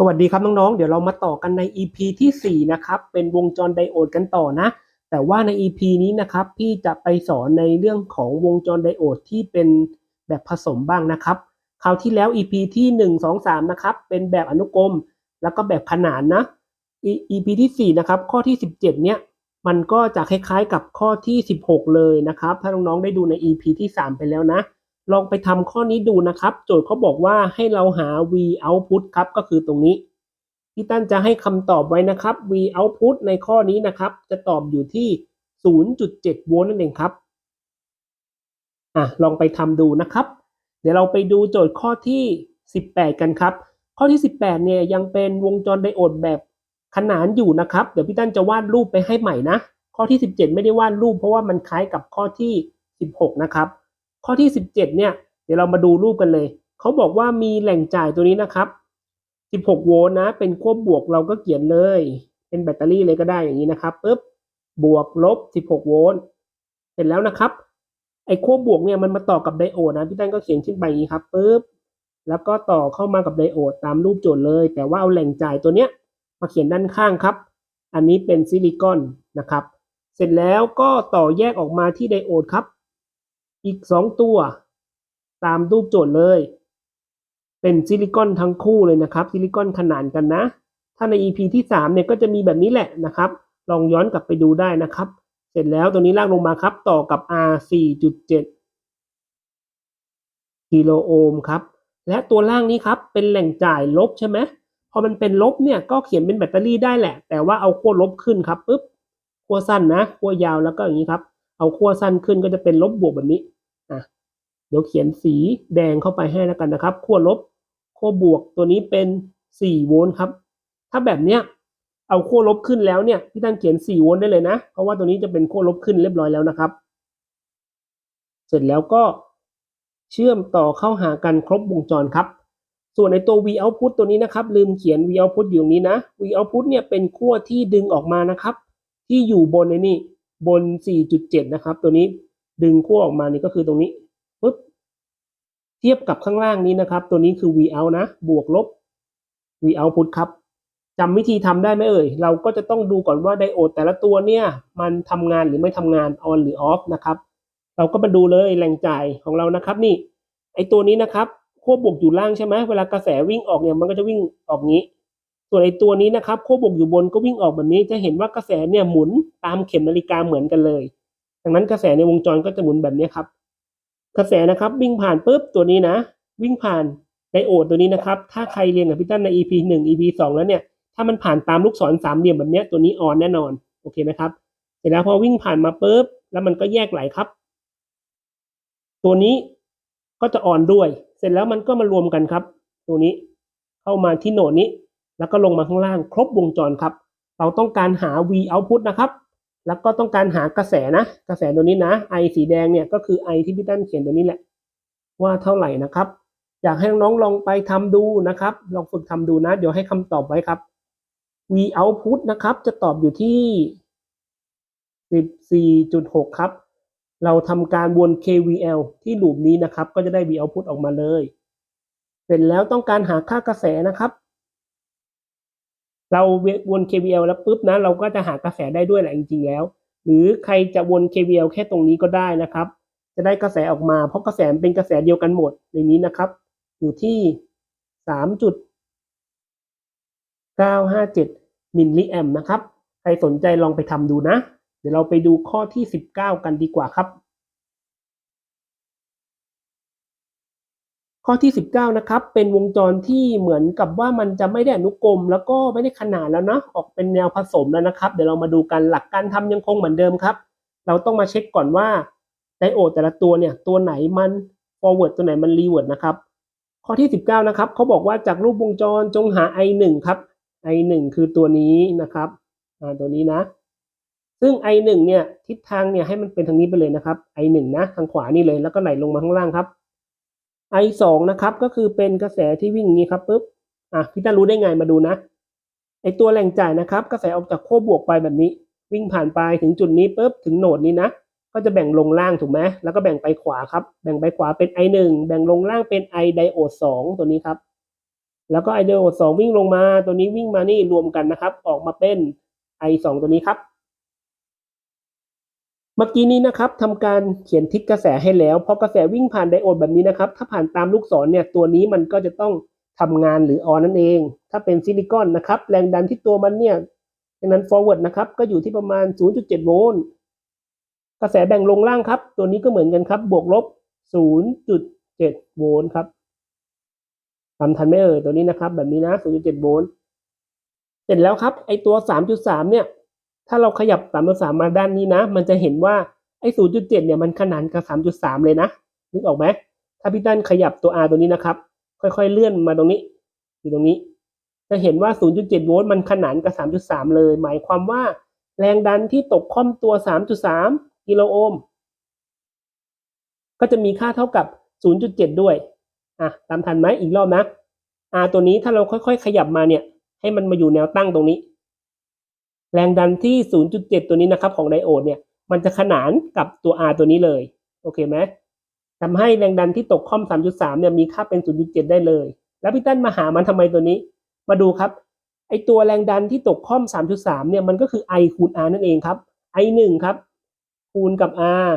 สวัสดีครับน้องๆ เดี๋ยวเรามาต่อกันใน EP ที่ 4 นะครับ เป็นวงจรไดโอดกันต่อนะ แต่ว่าใน EP นี้นะครับ พี่จะไปสอนในเรื่องของวงจรไดโอดที่เป็นแบบผสมบ้างนะครับ คราวที่แล้ว EP ที่ 1 2 3 นะครับ เป็นแบบอนุกรม แล้วก็แบบขนานนะ EP ที่ 4 นะครับ ข้อที่ 17 เนี่ย มันก็จะคล้ายๆกับข้อที่ 16 เลยนะครับ ถ้าน้องๆ ได้ดูใน EP ที่ 3 ไปแล้วนะ ลองไปทำข้อนี้ดูนะครับ โจทย์เขาบอกว่าให้เราหา v output ครับก็คือตรงนี้พี่ตั้นจะให้คำตอบไว้นะครับ v output ในข้อนี้นะครับ จะตอบอยู่ที่ 0.7 โวลต์นั่นเองครับอะลองไปทำดูนะครับ เดี๋ยวเราไปดูโจทย์ข้อที่ 18 กันครับ ข้อที่ 18 เนี่ยยังเป็นวงจรไดโอดแบบขนานอยู่นะครับ เดี๋ยวพี่ตั้นจะวาดรูปไปให้ใหม่นะ ข้อที่ 17 ไม่ได้วาดรูปเพราะว่ามันคล้ายกับข้อที่ 16 นะครับ ข้อที่ 17 เนี่ย เดี๋ยวเรามาดูรูปกันเลย เขาบอกว่ามีแหล่งจ่ายตัวนี้นะครับ 16 โวลต์นะ เป็นขั้วบวกเราก็เขียนเลย เป็นแบตเตอรี่เลยก็ได้อย่างนี้นะครับปึ๊บบวกลบ 16 โวลต์ เสร็จแล้วนะครับ ไอ้ขั้วบวกเนี่ยมันมาต่อกับไดโอดนะ พี่ตั้นก็เขียนขึ้นไปอย่างนี้ครับปึ๊บ แล้วก็ต่อเข้ามากับไดโอดตามรูปโจทย์เลย แต่ว่าเอาแหล่งจ่ายตัวเนี้ยมาเขียนด้านข้างครับ อันนี้เป็นซิลิคอนนะครับ เสร็จแล้วก็ต่อแยกออกมาที่ไดโอดครับ อีก2ตัว ตามรูปโจทย์เลย เป็นซิลิคอนทั้งคู่เลยนะครับ ซิลิคอนขนานกันนะ ถ้าใน EP ที่3เนี่ยก็จะมีแบบนี้แหละนะครับ ลองย้อนกลับไปดูได้นะครับ เสร็จแล้วตัวนี้ลากลงมาครับ ต่อกับ R 4.7กิโลโอห์มครับ และตัวล่างนี้ครับ เป็นแหล่งจ่ายลบใช่ไหมพอมันเป็นลบเนี่ยก็เขียนเป็นแบตเตอรี่ได้แหละ แต่ว่าเอาขั้วลบขึ้นครับปุ๊บขั้วสั้นนะขั้วยาวแล้วก็อย่างนี้ครับ เอาขั้วสั้นขึ้นก็จะเป็นลบบวกแบบนี้อะเดี๋ยวเขียนสีแดงเข้าไปให้แล้วกันนะครับขั้วลบขั้วบวกตัวนี้เป็น4โวลต์ครับ ถ้าแบบเนี้ยเอาขั้วลบขึ้นแล้วเนี่ยพี่ตั้งเขียน4โวลต์ได้เลยนะ เพราะว่าตัวนี้จะเป็นขั้วลบขึ้นเรียบร้อยแล้วนะครับ เสร็จแล้วก็เชื่อมต่อเข้าหากันครบวงจรครับ ส่วนในตัว V output ตัวนี้นะครับ ลืมเขียน V output อยู่ตรงนี้นะ V output เนี่ยเป็นขั้วที่ดึงออกมานะครับ ที่อยู่บนในนี่ บน 4.7 นะครับ ตัวนี้ดึงขั้วออกมานี่ก็คือตรงนี้ปึ๊บเทียบกับข้างล่างนี้นะครับ ตัวนี้คือ V out นะ บวกลบ V output ครับจำวิธีทำได้ไหมเอ่ย เราก็จะต้องดูก่อนว่าไดโอดแต่ละตัวเนี่ย มันทำงานหรือไม่ทำงาน on หรือ off นะครับ เราก็มาดูเลยแหล่งจ่ายของเรานะครับ นี่ ไอตัวนี้นะครับขั้วบวกอยู่ล่างใช่ไหมเวลากระแสวิ่งออกเนี่ยมันก็จะวิ่งออกงี้ ส่วนไอตัวนี้นะครับขั้วบวกอยู่บนก็วิ่งออกแบบนี้จะเห็นว่ากระแสเนี่ยหมุนตามเข็มนาฬิกาเหมือนกันเลย ดังนั้นกระแสในวงจรก็จะหมุนแบบนี้ครับ กระแสนะครับวิ่งผ่านปุ๊บตัวนี้นะ วิ่งผ่านไดโอดตัวนี้นะครับ ถ้าใครเรียนกับพี่ตั้นใน EP หนึ่ง EP สองแล้วเนี่ย ถ้ามันผ่านตามลูกศรสามเหลี่ยมแบบนี้ตัวนี้ออนแน่นอน โอเคไหมครับ เสร็จแล้วพอวิ่งผ่านมาปุ๊บแล้วมันก็แยกไหลครับ ตัวนี้ก็จะออนด้วย เสร็จแล้วมันก็มารวมกันครับ ตัวนี้เข้ามาที่โหนดนี้ แล้วก็ลงมาข้างล่างครบวงจรครับ เราต้องการหา V output นะครับ แล้วก็ต้องการหากระแสนะ กระแสตัวนี้นะ I สีแดงเนี่ยก็คือ I ที่พี่ตั้นเขียนตัวนี้แหละ ว่าเท่าไหร่นะครับ อยากให้น้องลองไปทำดูนะครับ ลองฝึกทำดูนะ เดี๋ยวให้คำตอบไว้ครับ V output นะครับ จะตอบอยู่ที่ 14.6 ครับ เราทำการวน KVL ที่ลูปนี้นะครับ ก็จะได้ V output ออกมาเลย เสร็จแล้วต้องการหาค่ากระแสนะครับ เราวน KVL แล้วปุ๊บนะเราก็จะหากระแสได้ด้วยแหละจริงๆแล้ว หรือใครจะวน KVL แค่ตรงนี้ก็ได้นะครับ จะได้กระแสออกมา เพราะกระแสเป็นกระแสเดียวกันหมดในนี้นะครับ อยู่ที่3.957มิลลิแอมนะครับ ใครสนใจลองไปทำดูนะ เดี๋ยวเราไปดูข้อที่19กันดีกว่าครับ ข้อที่ 19 นะครับ เป็นวงจรที่เหมือนกับว่ามันจะไม่ได้อนุกรม แล้วก็ไม่ได้ขนานแล้วนะ ออกเป็นแนวผสมแล้วนะครับ เดี๋ยวเรามาดูกันหลักการทำยังคงเหมือนเดิมครับ เราต้องมาเช็คก่อนว่าไดโอดแต่ละตัวเนี่ย ตัวไหนมัน forward ตัวไหนมัน reverse นะครับ ข้อที่ 19 นะครับเขาบอกว่าจากรูปวงจรจงหา I1 ครับ I1 คือตัวนี้นะครับตัวนี้นะ ซึ่ง I1 เนี่ยทิศทางเนี่ยให้มันเป็นทางนี้ไปเลยนะครับ I1 นะทางขวานี่เลยแล้วก็ไหลลงมาข้างล่างครับ I2 นะครับก็คือเป็นกระแสที่วิ่งอย่างนี้ครับปุ๊บอะพี่ต้ารู้ได้ไงมาดูนะไอตัวแหล่งจ่ายนะครับ กระแสออกจากขั้วบวกไปแบบนี้ วิ่งผ่านไปถึงจุดนี้ปุ๊บถึงโหนดนี้นะ ก็จะแบ่งลงล่างถูกไหมแล้วก็แบ่งไปขวาครับ แบ่งไปขวาเป็น I1 แบ่งลงล่างเป็น I ไดโอด2ตัวนี้ครับ แล้วก็ไอเดโอสองวิ่งลงมา ตัวนี้วิ่งมานี่รวมกันนะครับ ออกมาเป็นไอสองตัวนี้ครับ เมื่อกี้นี้นะครับทำการเขียนทิศกระแสให้แล้วพอกระแสวิ่งผ่านไดโอดแบบนี้นะครับ ถ้าผ่านตามลูกศรเนี่ยตัวนี้มันก็จะต้องทำงานหรือออนนั่นเอง ถ้าเป็นซิลิคอนนะครับแรงดันที่ตัวมันเนี่ยดังนั้น forward นะครับก็อยู่ที่ประมาณ 0.7 โวลต์กระแสแบ่งลงล่างครับ ตัวนี้ก็เหมือนกันครับ บวกลบ 0.7 โวลต์ครับทำทันไหมเอ่ยตัวนี้นะครับ แบบนี้นะ 0.7 โวลต์เสร็จแล้วครับไอตัว 3.3 เนี่ย ถ้าเราขยับ3.3มาด้านนี้นะ มันจะเห็นว่าไอ0.7เนี่ยมันขนานกับ3.3เลยนะนึกออกไหมถ้าพี่ตั้นขยับตัว R ตัวนี้นะครับ ค่อยๆเลื่อนมาตรงนี้อยู่ตรงนี้ จะเห็นว่า 0.7 โวลต์มันขนานกับ 3.3 เลย หมายความว่า แรงดันที่ตกค่อมตัว 3.3 กิโลโอห์มก็จะมีค่าเท่ากับ 0.7 ด้วย อะ ตามทันไหมอีกรอบนะ R ตัวนี้ถ้าเราค่อยๆ ขยับมาเนี่ย ให้มันมาอยู่แนวตั้งตรงนี้ แรงดันที่ 0.7 ตัวนี้นะครับของไดโอดเนี่ยมันจะขนานกับตัว R ตัวนี้เลยโอเคไหมทำให้แรงดันที่ตกค่อม 3.3 เนี่ยมีค่าเป็น 0.7 ได้เลย แล้วพี่ตั้นมาหามันทำไมตัวนี้ มาดูครับ ไอตัวแรงดันที่ตกค่อม 3.3 เนี่ยมันก็คือ I คูณ R นั่นเองครับ I 1ครับ คูณกับ R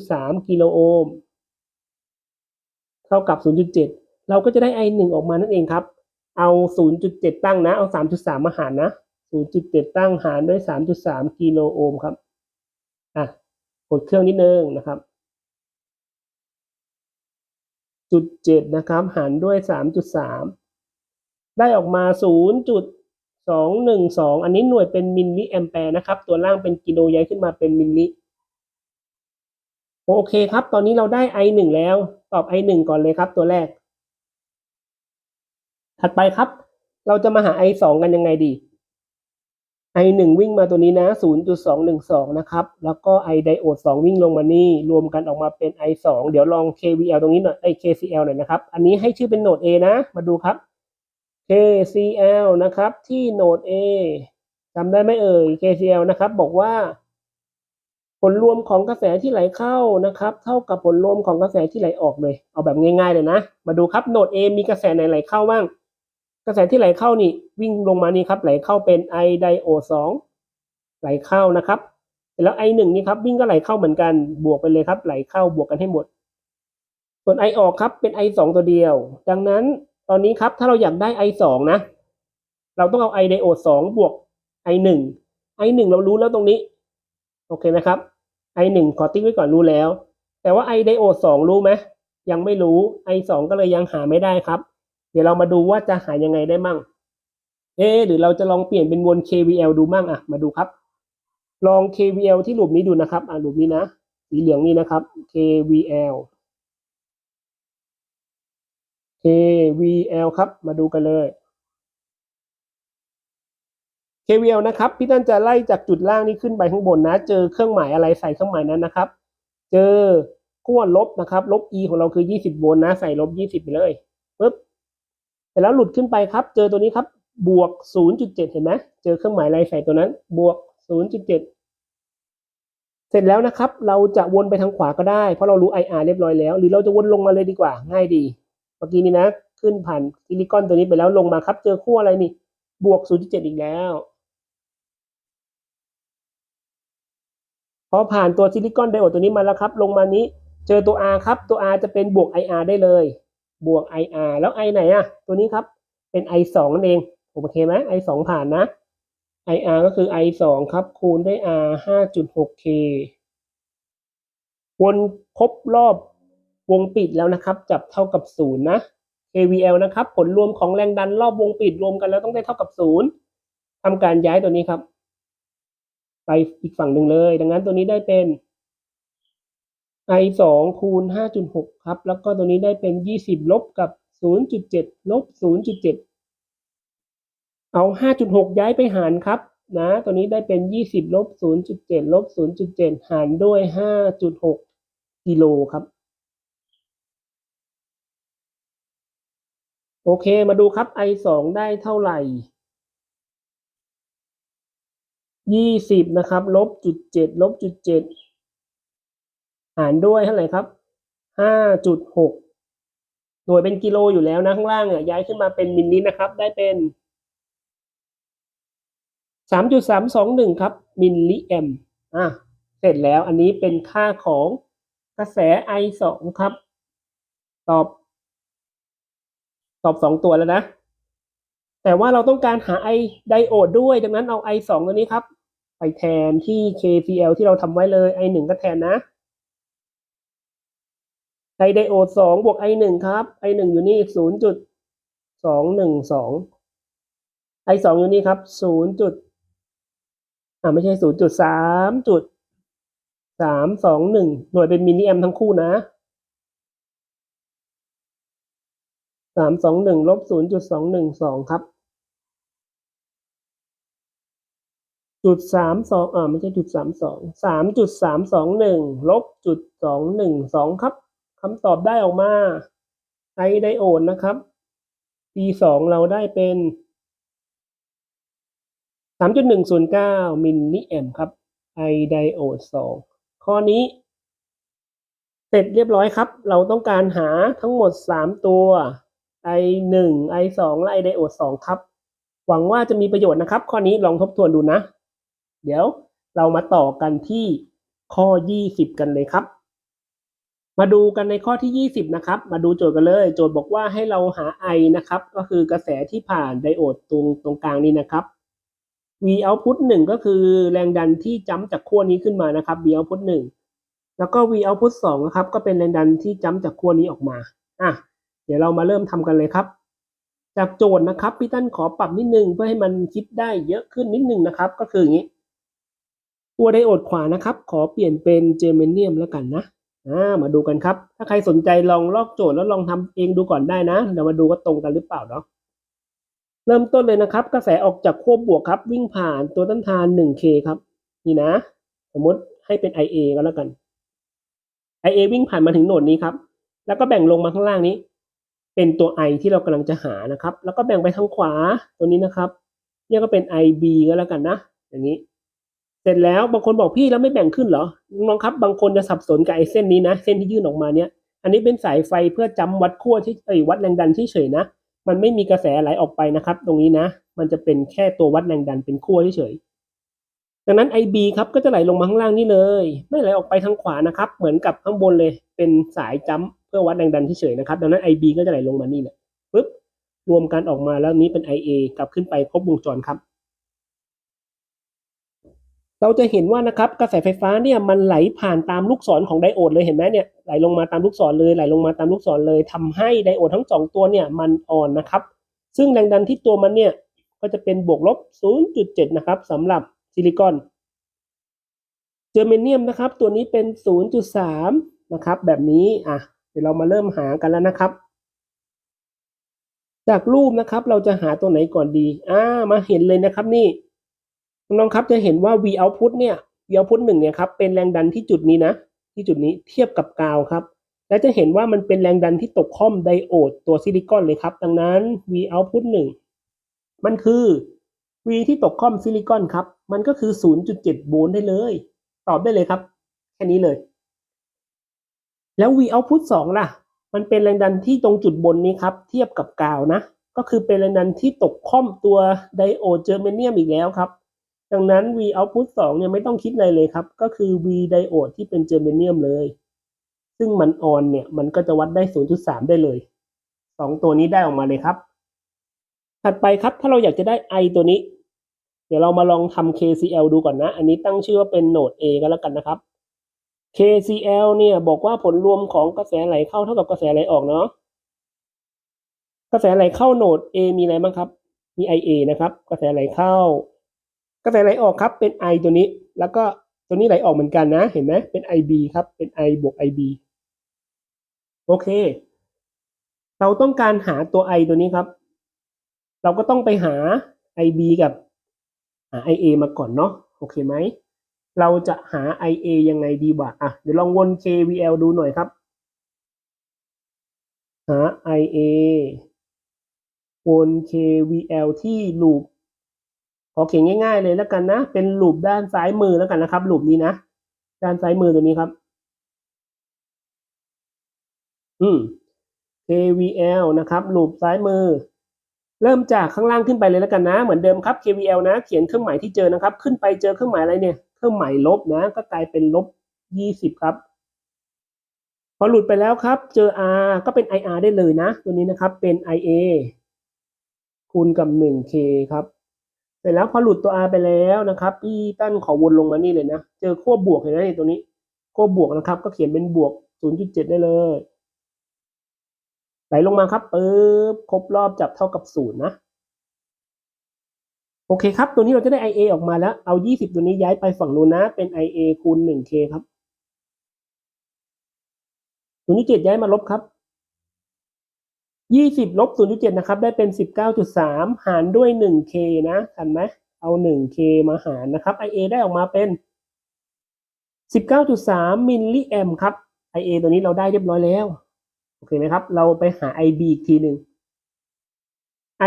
3.3 กิโลโอห์มเท่ากับ 0.7 เราก็จะได้ I 1ออกมานั่นเองครับ เอา 0.7 ตั้งนะ เอา 3.3 มาหารนะ 0.7 ตั้งหารด้วย 3.3 กิโลโอห์มครับ อะ กดเครื่องนิดนึงนะครับ จุดเจ็ดนะครับ หารด้วย 3.3 ได้ออกมา 0.212 อันนี้หน่วยเป็นมิลลิแอมแปร์นะครับ ตัวล่างเป็นกิโลย้ายขึ้นมาเป็นมิลลิ โอเคครับ ตอนนี้เราได้ I 1 แล้ว ตอบ I 1 ก่อนเลยครับ ตัวแรก ถัดไปครับ เราจะมาหา I 2 กันยังไงดี I 1 วิ่งมาตัวนี้นะ 0.212 นะครับ แล้วก็ I ไดโอด 2 วิ่งลงมานี่ รวมกันออกมาเป็น I 2 เดี๋ยวลอง KVL ตรงนี้หน่อยไอ KCL หน่อยนะครับ อันนี้ให้ชื่อเป็นโหนด A นะ มาดูครับ KCL นะครับที่โหนด A จำได้ไหมเอ่ย KCL นะครับ บอกว่า ผลรวมของกระแสที่ไหลเข้านะครับ เท่ากับผลรวมของกระแสที่ไหลออกเลย เอาแบบง่ายๆเลยนะ มาดูครับโหนด A มีกระแสไหนไหลเข้าบ้าง ระแสที่ไหลเข้านี่วิ่งลงมานี่ครับไหลเข้าเป็น I ไดโอสองไหลเข้านะครับแล้ว I หนึ่งนี่ครับวิ่งก็ไหลเข้าเหมือนกันบวกไปเลยครับ ไหลเข้าบวกกันให้หมด ส่วน I ออกครับเป็น I สองตัวเดียว ดังนั้นตอนนี้ครับถ้าเราอยากได้ I สองนะ เราต้องเอา I ไดโอสองบวก I หนึ่ง I หนึ่งเรารู้แล้วตรงนี้ โอเคไหมครับ I หนึ่งขอติ๊กไว้ก่อนรู้แล้ว แต่ว่า I ไดโอสองรู้ไหมยังไม่รู้ I สองก็เลยยังหาไม่ได้ครับ เดี๋ยวเรามาดูว่าจะหายังไงได้มั่ง เอหรือเราจะลองเปลี่ยนเป็นวน KVL ดูมั่งอะ มาดูครับ ลอง KVL ที่รูปนี้ดูนะครับ อะรูปนี้นะ สีเหลืองนี่นะครับ KVL KVL ครับ มาดูกันเลย KVL นะครับ พี่ตั้นจะไล่จากจุดล่างนี้ขึ้นไปข้างบนนะ เจอเครื่องหมายอะไรใส่เครื่องหมายนั้นนะครับ เจอขั้วลบนะครับ ลบ E ของเราคือ 20 โวลต์นะ ใส่ลบ 20 ไปเลยปึ๊บ เสร็จแล้วหลุดขึ้นไปครับ เจอตัวนี้ครับ บวก 0.7 เห็นไหมเจอเครื่องหมายอะไรใส่ตัวนั้น บวก 0.7เสร็จแล้วนะครับ เราจะวนไปทางขวาก็ได้ เพราะเรารู้ IR เรียบร้อยแล้ว หรือเราจะวนลงมาเลยดีกว่า ง่ายดี เมื่อกี้นี้นะ ขึ้นผ่านซิลิคอนตัวนี้ไปแล้วลงมาครับ เจอขั้วอะไรนี่ บวก 0.7 อีกแล้ว พอผ่านตัวซิลิคอนไดโอดตัวนี้มาแล้วครับ ลงมานี้ เจอตัว R ครับ ตัว R จะเป็นบวก IR ได้เลย บวก IR แล้ว I ไหนอะตัวนี้ครับ เป็น I สองนั่นเอง โอเคไหม I สองผ่านนะ IR ก็คือ I สองครับ คูณด้วย R ห้าจุดหก K วนครบรอบวงปิดแล้วนะครับ จับเท่ากับศูนย์นะ KVL นะครับ ผลรวมของแรงดันรอบวงปิดรวมกันแล้วต้องได้เท่ากับศูนย์ทำการย้ายตัวนี้ครับ ไปอีกฝั่งหนึ่งเลย ดังนั้นตัวนี้ได้เป็น i สองคูณห้าจุดหกครับ แล้วก็ตัวนี้ได้เป็นยี่สิบลบกับศูนย์จุดเจ็ดลบศูนย์จุดเจ็ดเอาห้าจุดหกย้ายไปหารครับนะ ตัวนี้ได้เป็นยี่สิบลบศูนย์จุดเจ็ดลบศูนย์จุดเจ็ดหารด้วยห้าจุดหกกิโลครับ โอเค มาดูครับ i สองได้เท่าไหร่ยี่สิบนะครับ ลบจุดเจ็ดลบจุดเจ็ดารด้วยเท่าไหร่ครับห้าจุดหกหน่วยเป็นกิโลอยู่แล้วนะข้างล่างเนี่ยย้ายขึ้นมาเป็นมิลลินะครับ ได้เป็นสามจุดสามสองหนึ่งครับ มิลลิแอมอะเสร็จแล้วอันนี้เป็นค่าของกระแสไอสองครับ ตอบ ตอบสองตัวแล้วนะ แต่ว่าเราต้องการหาไอไดโอดด้วย ดังนั้นเอาไอสองตัวนี้ครับ ไปแทนที่ KCl ที่เราทำไว้เลยไอหนึ่งก็แทนนะ ไอไดโอดสองบวกไอหนึ่งครับไอหนึ่งอยู่นี่ศูนย์จุดสองหนึ่งสองไอสองอยู่นี่ครับศูนย์จุดอ่าไม่ใช่ศูนย์จุดสามจุดสามสองหนึ่งหน่วยเป็นมิลลิแอมทั้งคู่นะสามสองหนึ่งลบศูนย์จุดสองหนึ่งสองครับจุดสามสองอ่าไม่ใช่จุดสามสองสามจุดสามสองหนึ่งลบจุดสองหนึ่งสองครับ คำตอบได้ออกมาไอไดโอดนะครับ P สองเราได้เป็นสามจุดหนึ่งศูนย์เก้ามิลลิแอมครับไอไดโอดสองข้อนี้ เสร็จเรียบร้อยครับ เราต้องการหาทั้งหมดสามตัว i หนึ่ง i สองและ i ไดโอดสองครับ หวังว่าจะมีประโยชน์นะครับ ข้อนี้ลองทบทวนดูนะ เดี๋ยวเรามาต่อกันที่ข้อ 20 กันเลยครับ มาดูกันในข้อที่ 20 นะครับ มาดูโจทย์กันเลย โจทย์บอกว่าให้เราหา I นะครับ ก็คือกระแสที่ผ่านไดโอดตรงตรงกลางนี้นะครับ V output 1 ก็คือแรงดันที่จ้ำจากขั้วนี้ขึ้นมานะครับ V output 1 แล้วก็ V output 2 นะครับ ก็เป็นแรงดันที่จ้ำจากขั้วนี้ออกมา อะ เดี๋ยวเรามาเริ่มทำกันเลยครับ จากโจทย์นะครับพี่ตั้นขอปรับนิดนึงเพื่อให้มันคิดได้เยอะขึ้นนิดนึงนะครับ ก็คืออย่างนี้ ตัวไดโอดขวานะครับ ขอเปลี่ยนเป็นเจอร์เมเนียมแล้วกันนะ อ่ามาดูกันครับ ถ้าใครสนใจลองลอกโจทย์แล้วลองทำเองดูก่อนได้นะเดี๋ยวมาดูว่าตรงกันหรือเปล่าเนาะเริ่มต้นเลยนะครับ กระแสออกจากขั้วบวกครับ วิ่งผ่านตัวต้านทาน 1K ครับ นี่นะ สมมติให้เป็น IA ก็แล้วกัน IA วิ่งผ่านมาถึงโหนดนี้ครับ แล้วก็แบ่งลงมาข้างล่างนี้ เป็นตัว i ที่เรากำลังจะหานะครับ แล้วก็แบ่งไปทางขวาตัวนี้นะครับเนี่ยก็เป็น ib ก็แล้วกันนะ อย่างนี้ เสร็จแล้วบางคนบอกพี่แล้วไม่แบ่งขึ้นเหรอน้องครับ บางคนจะสับสนกับไอ้เส้นนี้นะ เส้นที่ยื่นออกมาเนี่ย อันนี้เป็นสายไฟเพื่อจำวัดขั้วที่เอ้ยวัดแรงดันเฉยๆนะ มันไม่มีกระแสไหลออกไปนะครับ ตรงนี้นะ มันจะเป็นแค่ตัววัดแรงดันเป็นขั้วเฉยๆดังนั้น IB ครับก็จะไหลลงมาข้างล่างนี่เลย ไม่ไหลออกไปทางขวานะครับ เหมือนกับข้างบนเลย เป็นสายจัมเพื่อวัดแรงดันเฉยๆนะครับ ดังนั้น IB ก็จะไหลลงมานี่แหละปึ๊บรวมกันออกมาแล้วนี้เป็น IA กลับขึ้นไปครบวงจรครับ เราจะเห็นว่านะครับกระแสไฟฟ้าเนี่ยมันไหลผ่านตามลูกศรของไดโอดเลยเห็นไหมเนี่ยไหลลงมาตามลูกศรเลยไหลลงมาตามลูกศรเลยทำให้ไดโอดทั้งสองตัวเนี่ยมันอ่อนนะครับ ซึ่งแรงดันที่ตัวมันเนี่ยก็จะเป็นบวกลบ 0.7 นะครับสำหรับซิลิคอนเจอร์เมเนียมนะครับ ตัวนี้เป็น 0.3 นะครับ แบบนี้อะเดี๋ยวเรามาเริ่มหากันแล้วนะครับ จากรูปนะครับเราจะหาตัวไหนก่อนดี อ่ามาเห็นเลยนะครับนี่ น้องครับจะเห็นว่า V output เนี่ย V output หนึ่งเนี่ยครับเป็นแรงดันที่จุดนี้นะ ที่จุดนี้เทียบกับกาวครับ และจะเห็นว่ามันเป็นแรงดันที่ตกค่อมไดโอดตัวซิลิคอนเลยครับ ดังนั้น V output หนึ่งมันคือ V ที่ตกค่อมซิลิคอนครับ มันก็คือ 0.7 โวลต์ได้เลย ตอบได้เลยครับ แค่นี้เลย แล้ว V output 2ล่ะ มันเป็นแรงดันที่ตรงจุดบนนี้ครับ เทียบกับกาวนะ ก็คือเป็นแรงดันที่ตกค่อมตัวไดโอดเจอร์เมเนียมอีกแล้วครับ ดังนั้น V output 2เนี่ยไม่ต้องคิดอะไรเลยครับ ก็คือ V ไดโอดที่เป็นเจอร์เมเนียมเลย ซึ่งมันออนเนี่ย มันก็จะวัดได้ 0.3 ได้เลยสองตัวนี้ได้ออกมาเลยครับ ถัดไปครับถ้าเราอยากจะได้ I ตัวนี้ เดี๋ยวเรามาลองทำ KCL ดูก่อนนะ อันนี้ตั้งชื่อว่าเป็นโหนด A ก็แล้วกันนะครับ KCL เนี่ยบอกว่าผลรวมของกระแสไหลเข้าเท่ากับกระแสไหลออกเนาะกระแสไหลเข้าโหนด A มีอะไรบ้างครับ มี IA นะครับ กระแสไหลเข้า กระแสไหลออกครับเป็น I ตัวนี้ แล้วก็ตัวนี้ไหลออกเหมือนกันนะ เห็นไหมเป็น IB ครับเป็น I บวก IB โอเค เราต้องการหาตัว I ตัวนี้ครับ เราก็ต้องไปหา IB กับหา IA มาก่อนเนาะโอเคไหมเราจะหา IA ยังไงดีวะอะเดี๋ยวลองวน KVL ดูหน่อยครับ หา IA วน KVL ที่ลูป ขอเขียนง่าย ๆ เลยแล้วกันนะ เป็นลูปด้านซ้ายมือแล้วกันนะครับลูปนี้นะด้านซ้ายมือตัวนี้ครับ อืม KVL นะครับลูปซ้ายมือ เริ่มจากข้างล่างขึ้นไปเลยแล้วกันนะ เหมือนเดิมครับ KVL นะ เขียนเครื่องหมายที่เจอนะครับ ขึ้นไปเจอเครื่องหมายอะไรเนี่ย เครื่องหมายลบนะ ก็กลายเป็นลบยี่สิบครับ พอหลุดไปแล้วครับ เจอ R ก็เป็น IR ได้เลยนะ ตัวนี้นะครับ เป็น IA คูณกับ 1K ครับ เสร็จแล้วพอหลุดตัว R ไปแล้วนะครับพี่ตั้นขอวนลงมานี่เลยนะ เจอขั้วบวกเห็นไหมตัวนี้ขั้วบวกนะครับ ก็เขียนเป็นบวก 0.7 ได้เลย ไหลลงมาครับปึ๊บครบรอบจับเท่ากับศูนย์นะ โอเคครับ ตัวนี้เราจะได้ IA ออกมาแล้ว เอา 20 ตัวนี้ย้ายไปฝั่งนู้นนะ เป็น IA คูณ 1K ครับ0.7 ย้ายมาลบครับ 20ลบ0.7นะครับได้เป็น 19.3 หารด้วย 1K นะทันไหมเอา 1K มาหารนะครับ IA ได้ออกมาเป็น 19.3 มิลลิแอมครับ IA ตัวนี้เราได้เรียบร้อยแล้ว โอเคไหมครับ เราไปหา IB อีกทีหนึ่ง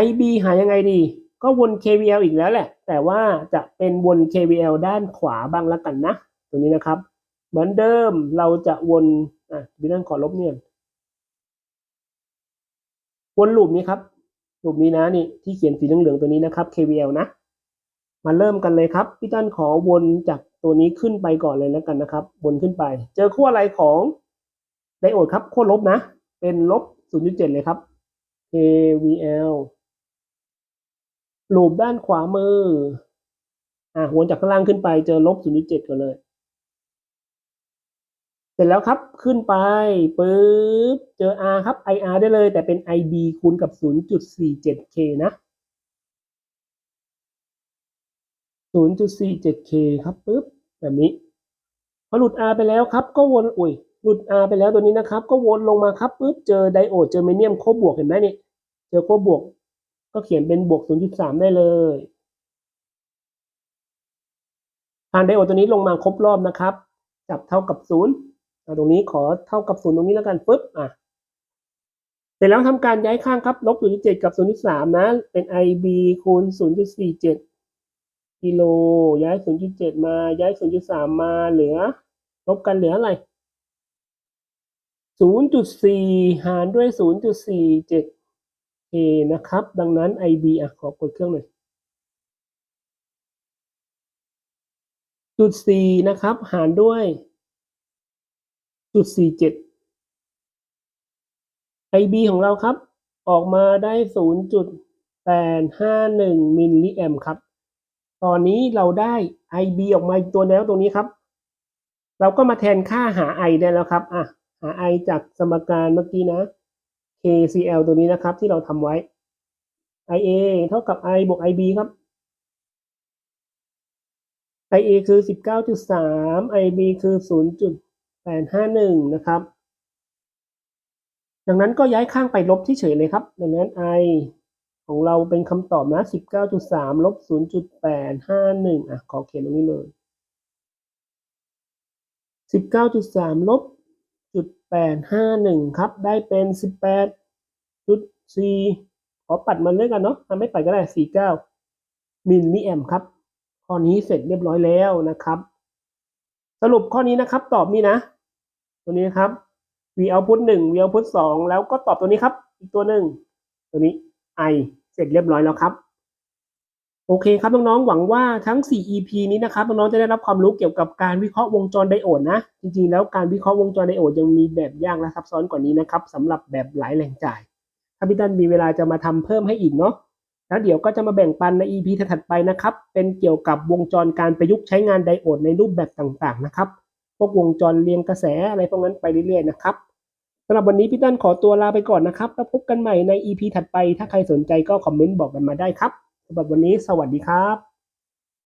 IB หายังไงดี ก็วน KVL อีกแล้วแหละ แต่ว่าจะเป็นวน KVL ด้านขวาบ้างละกันนะ ตัวนี้นะครับ เหมือนเดิมเราจะวนอะพี่นั่นขอลบเนี่ย วนลูปนี้ครับลูปนี้นะนี่ที่เขียนสีเหลืองๆตัวนี้นะครับ KVL นะ มาเริ่มกันเลยครับพี่ตั้นขอวนจากตัวนี้ขึ้นไปก่อนเลยแล้วกันนะครับวนขึ้นไป เจอขั้วอะไรของไดโอดครับขั้วลบนะ เป็นลบ 0.7 เลยครับ KVL ลูปด้านขวามืออะวนจากข้างล่างขึ้นไปเจอลบ 0.7ก่อนเลย เสร็จแล้วครับขึ้นไปปึ๊บเจอ R ครับ IR ได้เลย แต่เป็น IB คูณกับ 0.47K นะ 0.47K ครับปึ๊บแบบนี้ พอหลุด R ไปแล้วครับ ก็วนอุ้ยหลุด R ไปแล้วตัวนี้นะครับ ก็วนลงมาครับปึ๊บเจอไดโอดเจอเมเนียมโคบวกเห็นไหมนี่เจอโคบวก ก็เขียนเป็นบวก 0.3 ได้เลยผ่านไดโอดตัวนี้ลงมาครบรอบนะครับ จับเท่ากับ 0 ตรงนี้ขอเท่ากับศูนย์ตรงนี้แล้วกันปุ๊บอะเสร็จแล้วทำการย้ายข้างครับลบศูนย์จุดเจ็ดกับศูนย์จุดสามนะเป็น ib คูณศูนย์จุดสี่เจ็ดกิโลย้ายศูนย์จุดเจ็ดมาย้ายศูนย์จุดสามมาเหลือ ลบกันเหลืออะไรศูนย์จุดสี่หารด้วยศูนย์จุดสี่เจ็ดเอนะครับ ดังนั้น ib อะขอกดเครื่องหน่อยจุดสี่นะครับ หารด้วย จุดสี่เจ็ด IB ของเราครับ ออกมาได้ศูนย์จุดแปดห้าหนึ่งมิลลิแอมครับ ตอนนี้เราได้ IB ออกมาอีกตัวแล้วตรงนี้ครับ เราก็มาแทนค่าหา I ได้แล้วครับอะหา I จากสมการเมื่อกี้นะ KCL ตัวนี้นะครับที่เราทำไว้ IA เท่ากับ I บวก IB ครับ IA คือ 19.3 IB คือ 0.851นะครับ ดังนั้นก็ย้ายข้างไปลบที่เฉยเลยครับ ดังนั้น I ของเราเป็นคำตอบนะ19.3ลบ0.851อะ ขอเขียนตรงนี้เลย19.3ลบ0.851ครับ ได้เป็น18.4ขอปัดมันเลยกันเนาะทำไม่ปัดก็ได้49มิลลิแอมครับข้อนี้เสร็จเรียบร้อยแล้วนะครับ สรุปข้อนี้นะครับ ตอบนี่นะ ตัวนี้ครับ v output 1 v output 2แล้วก็ตอบตัวนี้ครับ อีกตัวหนึ่งตัวนี้ i เสร็จเรียบร้อยแล้วครับ โอเคครับน้องๆหวังว่าทั้ง 4 EP นี้นะครับน้องๆจะได้รับความรู้เกี่ยวกับการวิเคราะห์วงจรไดโอดนะ จริงๆ แล้วการวิเคราะห์วงจรไดโอดยังมีแบบยากและซับซ้อนกว่านี้นะครับสำหรับแบบหลายแหล่งจ่าย ถ้าพี่ตันมีเวลาจะมาทำเพิ่มให้อีกเนาะแล้วเดี๋ยวก็จะมาแบ่งปันใน EP ถัดไปนะครับ เป็นเกี่ยวกับวงจรการประยุกต์ใช้งานไดโอดในรูปแบบต่างๆนะครับ พวกวงจรเรียงกระแสอะไรพวกนั้นไปเรื่อยๆนะครับสำหรับวันนี้พี่ตั้นขอตัวลาไปก่อนนะครับ แล้วพบกันใหม่ใน EP ถัดไป ถ้าใครสนใจก็คอมเมนต์บอกกันมาได้ครับสำหรับวันนี้สวัสดีครับ